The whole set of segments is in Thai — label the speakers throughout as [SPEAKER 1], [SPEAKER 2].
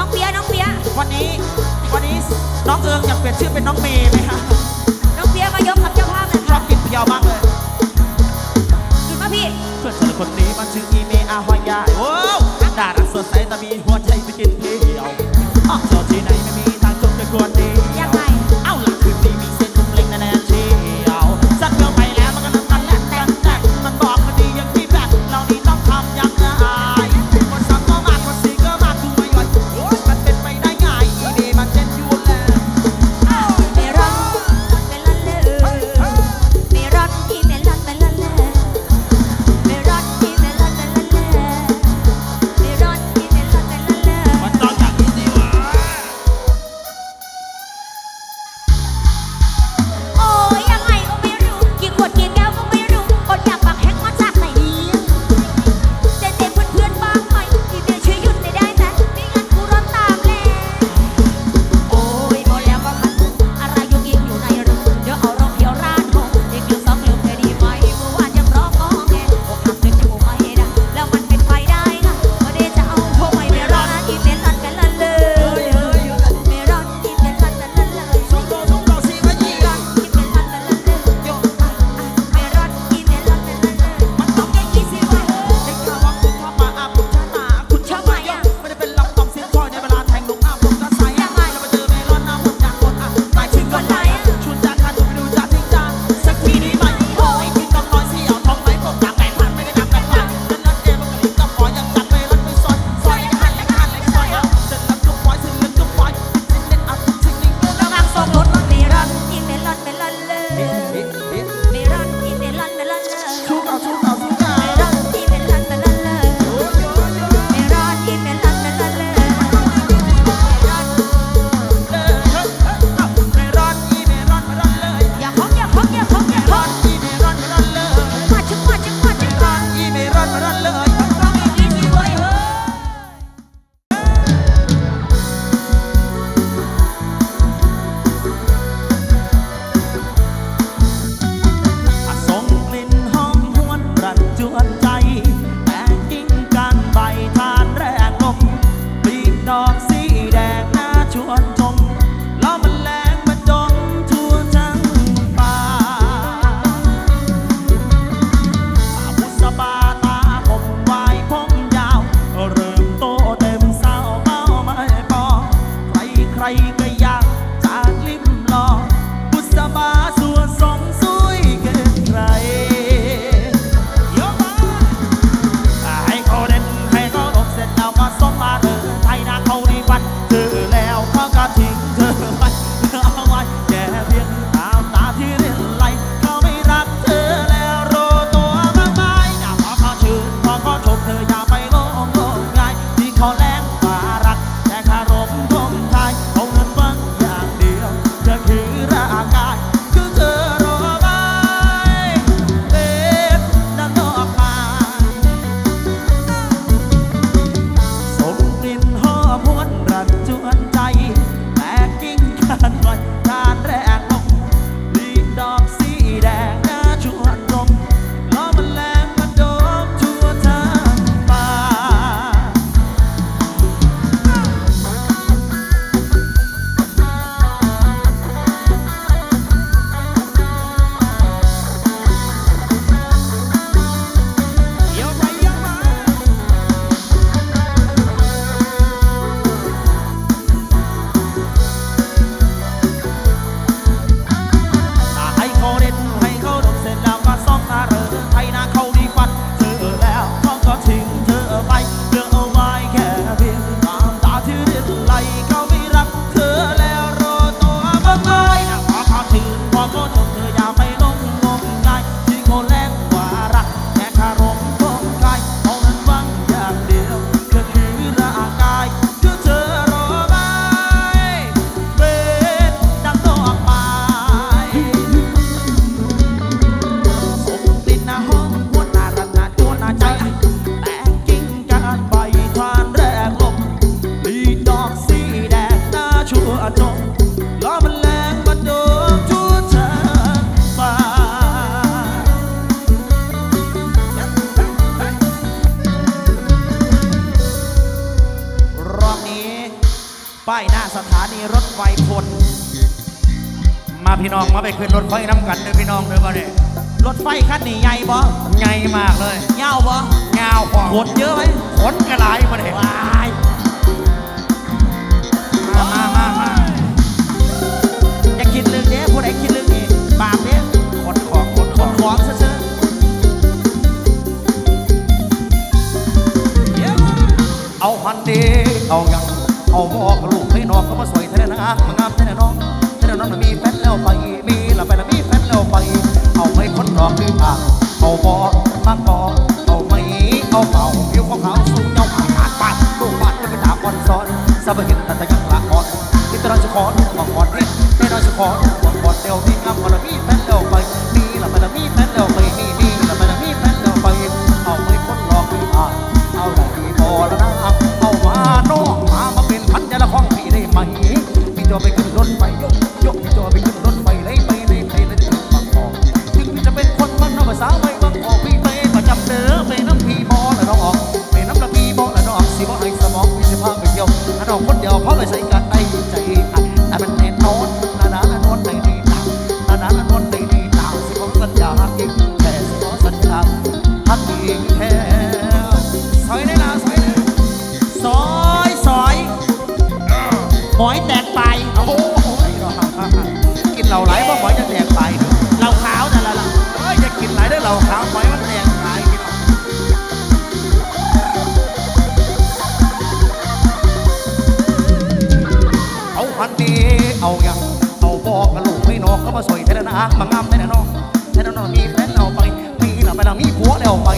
[SPEAKER 1] น้องเปียน้องเปียวันนี้วันนี้น้องเอิงอยากเปลี่ยน
[SPEAKER 2] ชื่อเป็นน้
[SPEAKER 1] องเมย์ไหมคะน้องเปียมายกกับเจ้าภาพเลย
[SPEAKER 3] ชอบกินเพียวมากเลย
[SPEAKER 1] กินมาพี่
[SPEAKER 3] เพื่อนชนคนนี้มันชื่ออีเมอาหอยา
[SPEAKER 1] ถไฟ
[SPEAKER 4] น้ำกันเลยพี่น้องเลยบ่เนี่ย
[SPEAKER 1] รถไฟคันนี้ใหญ่บ่
[SPEAKER 4] ใหญ่มากเลย
[SPEAKER 1] ยาวบ่
[SPEAKER 4] ยาวกว่า
[SPEAKER 1] ขนเยอะไหม
[SPEAKER 4] ขนกระไรมาเนี่ย
[SPEAKER 1] ว้าย
[SPEAKER 4] มามามามา
[SPEAKER 1] อย่าคิดเรื่องเนี้ยพูด
[SPEAKER 4] ไอ้คิดเรื่องนี้บาปเนี้ยขนของขน
[SPEAKER 1] ข
[SPEAKER 4] องของซะเชเอาพันดีเอายังเอาบอก
[SPEAKER 5] ลูกให้นอ
[SPEAKER 4] กเขามา
[SPEAKER 5] สวย
[SPEAKER 2] เท่า
[SPEAKER 5] นั้นนะมันงาม more. ใส่กันได้ใจ นะมางามแน่นอนแต่นอนมีแฟนเราไป มีหลับไปแล้วมีผัวแล้วไป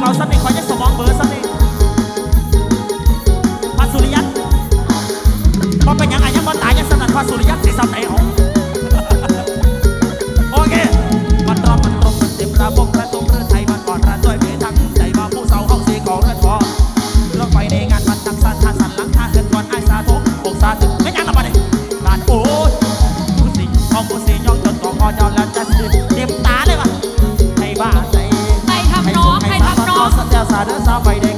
[SPEAKER 5] เขาสักนิด
[SPEAKER 2] ขอยัดสมอ
[SPEAKER 5] ง
[SPEAKER 2] เบ
[SPEAKER 3] อร์
[SPEAKER 5] สั
[SPEAKER 3] ก Adasa Fide.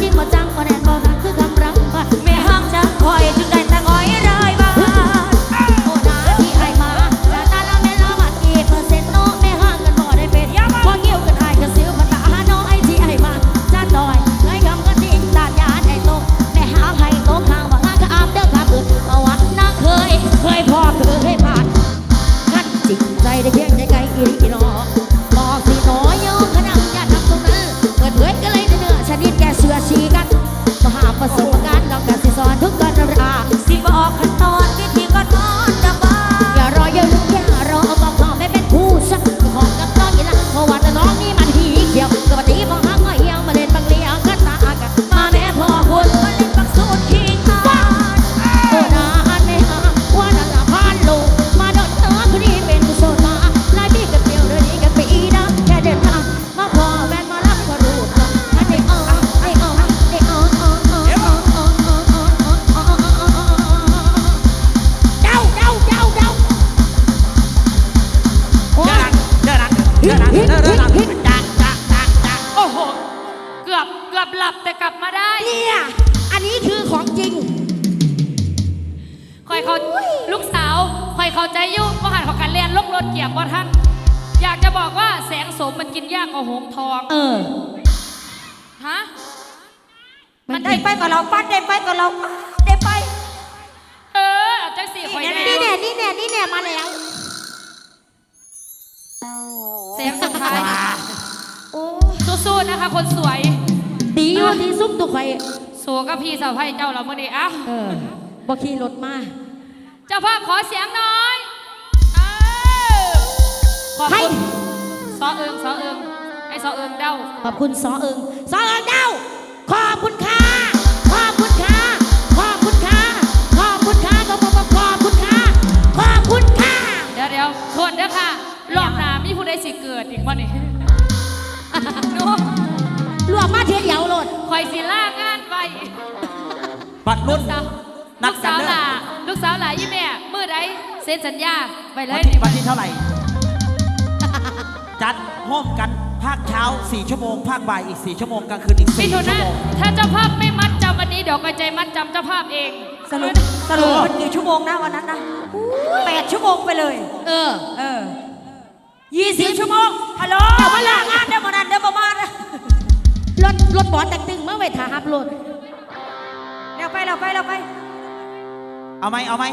[SPEAKER 3] จ
[SPEAKER 5] ริม
[SPEAKER 3] บ่จัง
[SPEAKER 2] บ่แน่ กับพี่สาวไพ่เจ้าเราเมื่อนี้อะ
[SPEAKER 6] เออบ่ขี่รถมา
[SPEAKER 2] เจ้าภาพขอเสียงหน่อยเออขอบ
[SPEAKER 6] ให้
[SPEAKER 2] คุณซอเอิงซอเอิงไอ้ซอเอิงเด้า
[SPEAKER 6] ขอบคุณซอเอิงซอเอิงเด้าขอบคุณค่ะขอบคุณค่ะขอบคุณค่ะขอบคุณค่ะขอบคุณขอบคุณค่ะขอบคุณค่ะ
[SPEAKER 2] เดี๋ยวเดี๋ยวโทษเด้อค่ะรอบหน้ามีผู้ใดสิเกิดอีกบ่นี่หนู
[SPEAKER 6] รวมมาเทียเดียวโลด
[SPEAKER 2] คอยสิล่างานไว้
[SPEAKER 3] บัตร
[SPEAKER 2] ลู
[SPEAKER 3] รุ่น
[SPEAKER 2] กสาว
[SPEAKER 3] นั
[SPEAKER 2] ลู
[SPEAKER 3] ด
[SPEAKER 2] ก
[SPEAKER 3] กั
[SPEAKER 2] สานว
[SPEAKER 3] เด้อ
[SPEAKER 2] หล่าลูกสาวหล่ายี่แม่มือใดเซ็นสัญญาไปเล
[SPEAKER 3] วัน
[SPEAKER 2] ย
[SPEAKER 3] ที่วันที่เท่าไหร่ จัดห้อมกันภาคเช้า 4 ชั่วโมงภาคบ่ายอีก 4 ชั่วโมงกลางคืนอีก
[SPEAKER 2] มิ
[SPEAKER 3] 4
[SPEAKER 2] ถุ
[SPEAKER 3] ชั่ว
[SPEAKER 2] นา
[SPEAKER 3] โมง
[SPEAKER 2] ถ้าเจ้าภาพไม่มัดจำวันนี้เดี๋ยวกระจายมัดจำเจ้าภาพเอง
[SPEAKER 1] สรุปสรุปมันกี่ชั่วโมงนะวันนั้นนะแปดชั่วโมงไปเลย
[SPEAKER 6] เออ
[SPEAKER 1] เออยี่สิบชั่วโมงฮัลโหลมาลางานเดี๋ยวมานันเดี๋ยวประมาณ
[SPEAKER 6] รถรถบอสแต่งตึงมาไว้ถาฮับรถ
[SPEAKER 1] เดี๋ยว ไปเราไปเราไป
[SPEAKER 3] เอาไหมเอาไหม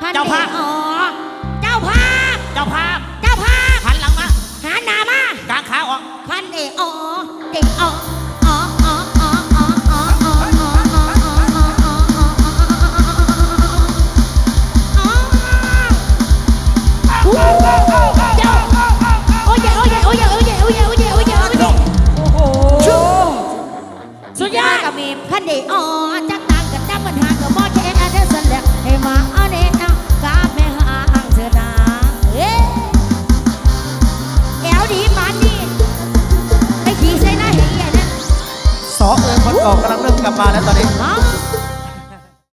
[SPEAKER 6] พัน
[SPEAKER 3] เจ้าภาพ
[SPEAKER 6] อ๋อเจ้าภาพ
[SPEAKER 3] เจ้าภาพ
[SPEAKER 6] เจ้าภาพ
[SPEAKER 3] หันหลังมา
[SPEAKER 6] หาหน้ามา กา
[SPEAKER 3] งขาออก
[SPEAKER 6] พันเอกอ๋อเอกอ๋ออ๋ออ๋ออ๋ออ๋ออ๋ออ๋ออ๋ออ๋ออ๋อเสุดยอดกับมีพันดีอ๋อจักต่างกันจับมันหากับมอแค่อันเดอร์สันเล็กให้มาเอาเนตเอากาแม่หาอังเธอนาเอ๊แอลดีมานนี่ไปขี่ใส่หน้าเฮียนะ
[SPEAKER 4] สอเอิญคนเก่ากำลังเริ่มกลับมาแล้วตอนนี้